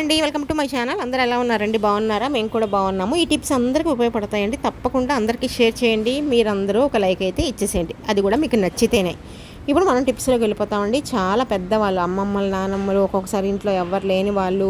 అండి. Welcome to my channel అందరూ ఎలా ఉన్నారండి? బాగున్నారా? మేము కూడా బాగున్నాము. ఈ టిప్స్ అందరికీ ఉపయోగపడతాయండి. తప్పకుండా అందరికీ షేర్ చేయండి. మీరందరూ ఒక లైక్ అయితే ఇచ్చేసేయండి. అది కూడా మీకు నచ్చితేనే. ఇప్పుడు మనం టిప్స్లోకి వెళ్ళిపోతామండి. చాలా పెద్దవాళ్ళు అమ్మమ్మలు నానమ్మలు ఒక్కొక్కసారి ఇంట్లో ఎవరు లేని వాళ్ళు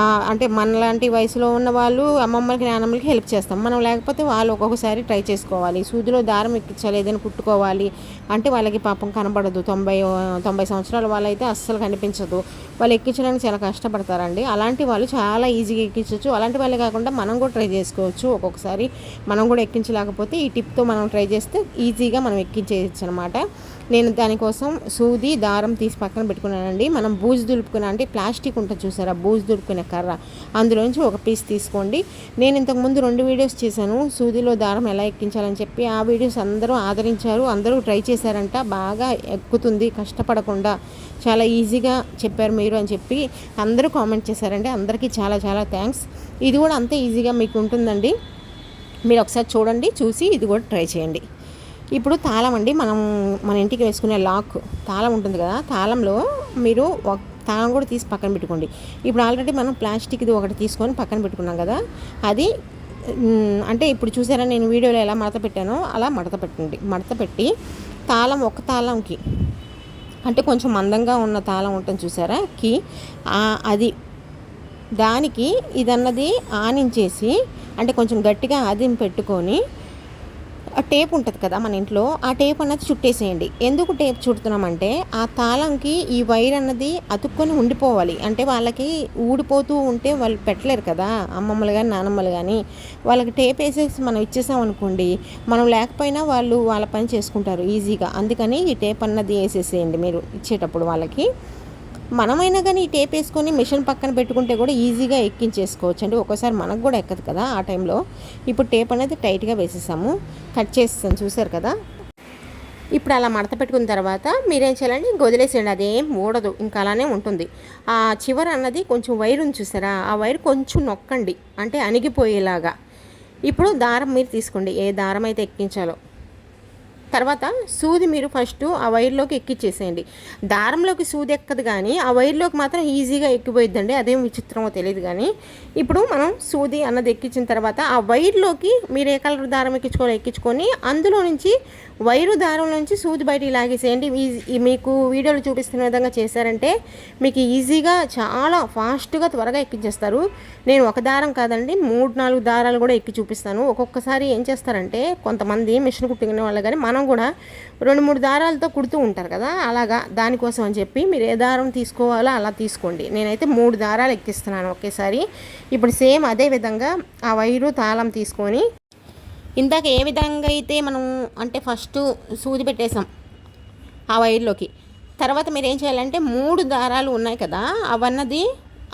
అంటే మనలాంటి వయసులో ఉన్న వాళ్ళు అమ్మమ్మలకి నానమ్మలకి హెల్ప్ చేస్తాం. మనం లేకపోతే వాళ్ళు ఒక్కొక్కసారి ట్రై చేసుకోవాలి. సూదిలో దారం ఎక్కించాలి ఏదైనా కుట్టుకోవాలి. అంటే వాళ్ళకి పాపం కనబడదు. తొంభై తొంభై సంవత్సరాల వాళ్ళైతే అస్సలు కనిపించదు. వాళ్ళు ఎక్కించడానికి చాలా కష్టపడతారండి. అలాంటి వాళ్ళు చాలా ఈజీగా ఎక్కించవచ్చు అలాంటి వాళ్ళే కాకుండా మనం కూడా ట్రై చేసుకోవచ్చు. ఒక్కొక్కసారి మనం కూడా ఎక్కించలేకపోతే ఈ టిప్తో మనం ట్రై చేస్తే ఈజీగా మనం ఎక్కించేయచ్చు అనమాట నేను దానికోసం సూది దారం తీసి పక్కన పెట్టుకున్నానండి. మనం బూజు దులుపుకున్న అంటే ప్లాస్టిక్ ఉంటుంది చూసారా? బూజు దులుపుకునే కర్ర. అందులోంచి ఒక పీస్ తీసుకోండి. నేను ఇంతకుముందు రెండు వీడియోస్ చేశాను. సూదిలో దారం ఎలా ఎక్కించాలని చెప్పి ఆ వీడియోస్ అందరూ ఆదరించారు. అందరూ ట్రై చేశారంట. బాగా ఎక్కుతుంది. కష్టపడకుండా చాలా ఈజీగా చెప్పారు మీరు అని చెప్పి అందరూ కామెంట్ చేశారండి. అందరికీ చాలా చాలా థ్యాంక్స్. ఇది కూడా అంతే ఈజీగా మీకు ఉంటుందండి. మీరు ఒకసారి చూడండి చూసి ఇది కూడా ట్రై చేయండి. ఇప్పుడు తాళం అండి. మనం మన ఇంటికి వేసుకునే లాక్. తాళం ఉంటుంది కదా. తాళంలో మీరు ఒక తాళం కూడా తీసి పక్కన పెట్టుకోండి. ఇప్పుడు ఆల్రెడీ మనం ప్లాస్టిక్ది ఒకటి తీసుకొని పక్కన పెట్టుకున్నాం కదా అది అంటే ఇప్పుడు చూసారా నేను వీడియోలో ఎలా మడత పెట్టానో అలా మడత పెట్టండి. మడత పెట్టి తాళం ఒక తాళంకి అంటే కొంచెం మందంగా ఉన్న తాళం ఉంటుంది చూసారా కి అది దానికి ఇదన్నది ఆనించేసి అంటే కొంచెం గట్టిగా ఆదిం పెట్టుకొని టేప్ ఉంటుంది కదా మన ఇంట్లో ఆ టేప్ అన్నది చుట్టేసేయండి. ఎందుకు టేప్ చుడుతున్నామంటే ఆ తాళంకి ఈ వైర్ అన్నది అతుక్కొని ఉండిపోవాలి. అంటే వాళ్ళకి ఊడిపోతూ ఉంటే వాళ్ళు పెట్టలేరు కదా అమ్మమ్మలు కానీ నానమ్మలు కానీ వాళ్ళకి టేప్ వేసేసి మనం ఇచ్చేసామనుకోండి మనం లేకపోయినా వాళ్ళు వాళ్ళ పని చేసుకుంటారు ఈజీగా. అందుకని ఈ టేప్ అన్నది వేసేసేయండి మీరు ఇచ్చేటప్పుడు వాళ్ళకి. మనమైనా కానీ ఈ టేప్ వేసుకొని మిషన్ పక్కన పెట్టుకుంటే కూడా ఈజీగా ఎక్కించేసుకోవచ్చు. అంటే ఒక్కోసారి మనకు కూడా ఎక్కదు కదా ఆ టైంలో. ఇప్పుడు టేప్ అనేది టైట్గా వేసేసాము. కట్ చేస్తాను చూసారు కదా? ఇప్పుడు అలా మడత పెట్టుకున్న తర్వాత మీరేం చేయాలండి ఇంక వదిలేసేయండి అదేం ఊడదు ఇంకా అలానే ఉంటుంది. ఆ చివర అన్నది కొంచెం వైర్ ఉంది చూసారా? ఆ వైర్ కొంచెం నొక్కండి అంటే అణిగిపోయేలాగా. ఇప్పుడు దారం మీరు తీసుకోండి ఏ దారం అయితే ఎక్కించాలో. తర్వాత సూది మీరు ఫస్ట్ ఆ వైర్లోకి ఎక్కిచ్చేసేయండి. దారంలోకి సూది ఎక్కదు కానీ ఆ వైర్లోకి మాత్రం ఈజీగా ఎక్కిపోయిద్దండి. అదేం విచిత్రమో తెలియదు కానీ ఇప్పుడు మనం సూది అన్నది ఎక్కించిన తర్వాత ఆ వైర్లోకి మీరు ఏ కలర్ దారం ఎక్కించుకోవాలి ఎక్కించుకొని అందులో నుంచి వైరు దారం నుంచి సూది బయటికి లాగేసేయండి. ఈజీ మీకు వీడియోలో చూపిస్తున్న విధంగా చేశారంటే మీకు ఈజీగా చాలా ఫాస్ట్గా త్వరగా ఎక్కించేస్తారు నేను ఒక దారం కాదండి మూడు నాలుగు దారాలు కూడా ఎక్కి చూపిస్తాను. ఒక్కొక్కసారి ఏం చేస్తారంటే కొంతమంది మిషన్ కుట్టుకునే వాళ్ళు కానీ మనం కూడా రెండు మూడు దారాలతో కుడుతూ ఉంటారు కదా అలాగా దానికోసం అని చెప్పి మీరు ఏ దారం తీసుకోవాలో అలా తీసుకోండి. నేనైతే మూడు దారాలు ఎక్కిస్తున్నాను ఒకేసారి. ఇప్పుడు సేమ్ అదే విధంగా ఆ వైరు తాళం తీసుకొని ఇందాక ఏ విధంగా అయితే మనం అంటే ఫస్ట్ సూది పెట్టేసాం ఆ వైర్లోకి తర్వాత మీరు ఏం చేయాలంటే మూడు దారాలు ఉన్నాయి కదా అవన్నది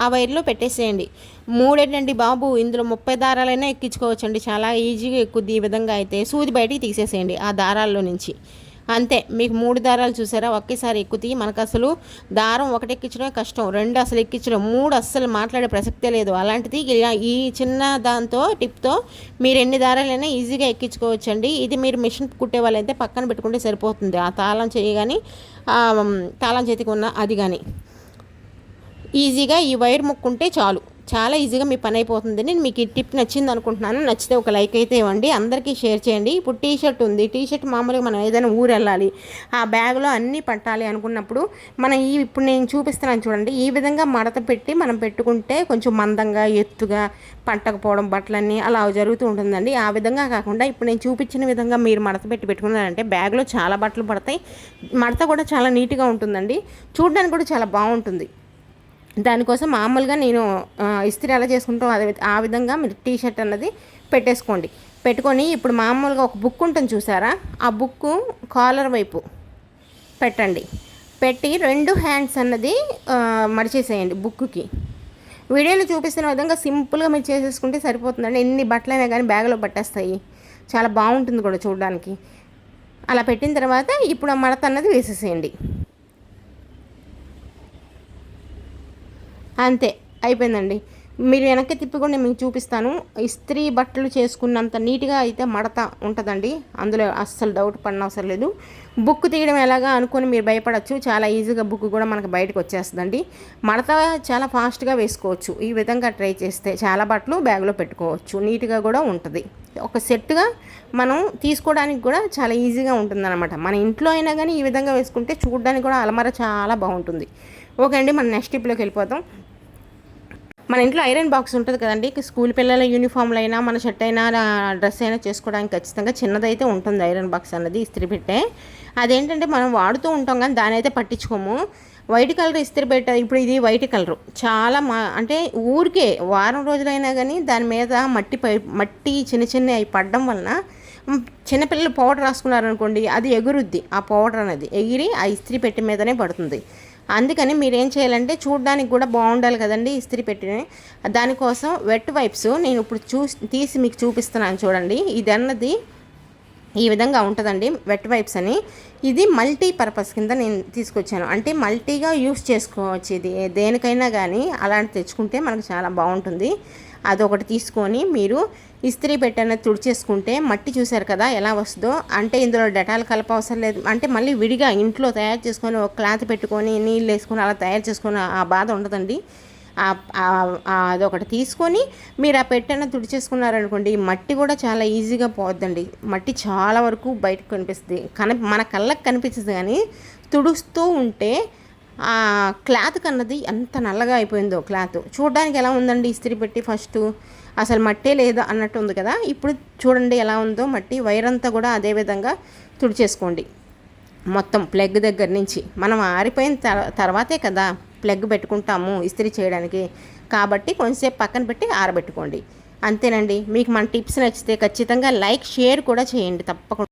ఆ వైర్లో పెట్టేసేయండి. మూడేంటండి బాబు? ఇందులో ముప్పై దారాలైనా ఎక్కించుకోవచ్చండి. చాలా ఈజీగా ఎక్కుద్ది ఈ విధంగా అయితే. సూది బయటికి తీసేసేయండి ఆ దారాల్లో నుంచి. అంతే. మీకు మూడు దారాలు చూసారా? ఒకేసారి ఎక్కుతాయి మనకు అసలు దారం ఒకటి ఎక్కించడమే కష్టం. రెండు అసలు ఎక్కించడం మూడు అస్సలు మాట్లాడే ప్రసక్తే లేదు. అలాంటిది ఇలా ఈ చిన్న దాంతో టిప్తో మీరు ఎన్ని దారాలైనా ఈజీగా ఎక్కించుకోవచ్చండి. ఇది మీరు మిషన్ కుట్టే వాళ్ళైతే పక్కన పెట్టుకుంటే సరిపోతుంది. ఆ తాళం చేయగాని తాళం చేతికి ఉన్న అది కానీ ఈజీగా ఈ వైర్ ముక్కుంటే చాలు. చాలా ఈజీగా మీ పని అయిపోతుంది నేను మీకు ఈ టిప్ నచ్చింది అనుకుంటున్నాను. నచ్చితే ఒక లైక్ అయితే ఇవ్వండి. అందరికీ షేర్ చేయండి. ఇప్పుడు టీ షర్ట్ ఉంది. టీ షర్ట్ మామూలుగా మనం ఏదైనా ఊరు వెళ్ళాలి. ఆ బ్యాగ్లో అన్నీ పట్టాలి అనుకున్నప్పుడు మనం ఈ ఇప్పుడు నేను చూపిస్తున్నాను చూడండి. ఈ విధంగా మడత పెట్టి మనం పెట్టుకుంటే కొంచెం మందంగా ఎత్తుగా పట్టకపోవడం బట్టలన్నీ అలా జరుగుతూ ఉంటుందండి. ఆ విధంగా కాకుండా ఇప్పుడు నేను చూపించిన విధంగా మీరు మడత పెట్టి పెట్టుకున్నారంటే బ్యాగ్లో చాలా బట్టలు పడతాయి. మడత కూడా చాలా నీట్గా ఉంటుందండి. చూడడానికి కూడా చాలా బాగుంటుంది. దానికోసం మామూలుగా నేను ఇస్త్రీ ఎలా చేసుకుంటాం అదే ఆ విధంగా మీరు టీ షర్ట్ అన్నది పెట్టేసుకోండి. పెట్టుకొని ఇప్పుడు మామూలుగా ఒక బుక్ ఉంటుంది చూసారా? ఆ బుక్ కాలర్ వైపు పెట్టండి. పెట్టి రెండు హ్యాండ్స్ అన్నది మడిచేసేయండి బుక్కి వీడియోలో చూపిస్తున్న విధంగా సింపుల్గా మీరు చేసేసుకుంటే సరిపోతుందండి. ఎన్ని బట్టలైనా కానీ బ్యాగ్లో పట్టేస్తాయి. చాలా బాగుంటుంది కూడా చూడడానికి. అలా పెట్టిన తర్వాత ఇప్పుడు ఆ మడత అన్నది వేసేసేయండి. అంతే అయిపోయిందండి. మీరు వెనక్కి తిప్పి కూడా నేను మీకు చూపిస్తాను. ఇస్త్రీ బట్టలు చేసుకున్నంత నీట్గా అయితే మడత ఉంటుందండి. అందులో అస్సలు డౌట్ పడిన అవసరం లేదు. బుక్ తీయడం ఎలాగా అనుకొని మీరు భయపడచ్చు. చాలా ఈజీగా బుక్ కూడా మనకు బయటకు వచ్చేస్తుందండి. మడత చాలా ఫాస్ట్గా వేసుకోవచ్చు. ఈ విధంగా ట్రై చేస్తే చాలా బట్టలు బ్యాగ్లో పెట్టుకోవచ్చు. నీట్గా కూడా ఉంటుంది. ఒక సెట్గా మనం తీసుకోవడానికి కూడా చాలా ఈజీగా ఉంటుందన్నమాట. మన ఇంట్లో అయినా కానీ ఈ విధంగా వేసుకుంటే చూడడానికి కూడా అలమర చాలా బాగుంటుంది. ఓకే అండి మనం నెక్స్ట్ టిప్లోకి వెళ్ళిపోతాం మన ఇంట్లో ఐరన్ బాక్స్ ఉంటుంది కదండి స్కూల్ పిల్లల యూనిఫామ్లు అయినా మన షర్ట్ అయినా డ్రెస్ అయినా చేసుకోవడానికి ఖచ్చితంగా చిన్నదైతే ఉంటుంది ఐరన్ బాక్స్ అన్నది ఇస్త్రీ పెట్టే. అదేంటంటే మనం వాడుతూ ఉంటాం కానీ దాని అయితే పట్టించుకోము. వైట్ కలర్ ఇస్త్రీ పెట్ట ఇప్పుడు ఇది వైట్ కలరు. చాలా మా అంటే ఊరికే వారం రోజులైనా కానీ దాని మీద మట్టి పై మట్టి చిన్న చిన్న అవి పడడం వలన చిన్నపిల్లలు పౌడర్ రాసుకున్నారనుకోండి అది ఎగురుద్ది ఆ పౌడర్ అనేది. ఎగిరి ఆ ఇస్త్రీ పెట్టి మీదనే పడుతుంది. అందుకని మీరేం చేయాలంటే చూడడానికి కూడా బాగుండాలి కదండి ఇస్త్రీ పెట్టిన దానికోసం వెట్ వైప్స్ నేను ఇప్పుడు చూ తీసి మీకు చూపిస్తున్నాను చూడండి. ఇది అన్నది ఈ విధంగా ఉంటుందండి వెట్ వైప్స్ అని. ఇది మల్టీ పర్పస్ కింద నేను తీసుకొచ్చాను. అంటే మల్టీగా యూస్ చేసుకోవచ్చు ఇది దేనికైనా కానీ అలాంటి తెచ్చుకుంటే మనకు చాలా బాగుంటుంది. అదొకటి తీసుకొని మీరు ఇస్త్రీ పెట్టన తుడిచేసుకుంటే మట్టి చూశారు కదా ఎలా వస్తుందో. అంటే ఇందులో డెటాల్ కలప అవసరం లేదు. అంటే మళ్ళీ విడిగా ఇంట్లో తయారు చేసుకొని ఒక క్లాత్ పెట్టుకొని నీళ్ళు వేసుకొని అలా తయారు చేసుకొని ఆ బాధ ఉండదండి. అదొకటి తీసుకొని మీరు ఆ పెట్టెన తుడిచేసుకున్నారనుకోండి మట్టి కూడా చాలా ఈజీగా పోద్దండి. మట్టి చాలా వరకు బయటకు కనిపిస్తుంది. కన మన కళ్ళకు కనిపిస్తుంది కానీ తుడుస్తూ ఉంటే ఆ క్లాత్ కన్నది ఎంత నల్లగా అయిపోయిందో క్లాత్. చూడడానికి ఎలా ఉందండి ఇస్త్రీ పెట్టి ఫస్ట్? అసలు మట్టే లేదు అన్నట్టు ఉంది కదా? ఇప్పుడు చూడండి ఎలా ఉందో మట్టి వైర్ అంతా కూడా అదే విధంగా తుడిచేసుకోండి. మొత్తం ప్లగ్ దగ్గర నుంచి. మనం ఆరిపోయిన తర్వాతే కదా? ప్లగ్ పెట్టుకుంటాము ఇస్త్రీ చేయడానికి. కాబట్టి కొంచెంసేపు పక్కన పెట్టి ఆరబెట్టుకోండి. అంతేనండి. మీకు మన టిప్స్ నచ్చితే ఖచ్చితంగా లైక్ షేర్ కూడా చేయండి తప్పకుండా.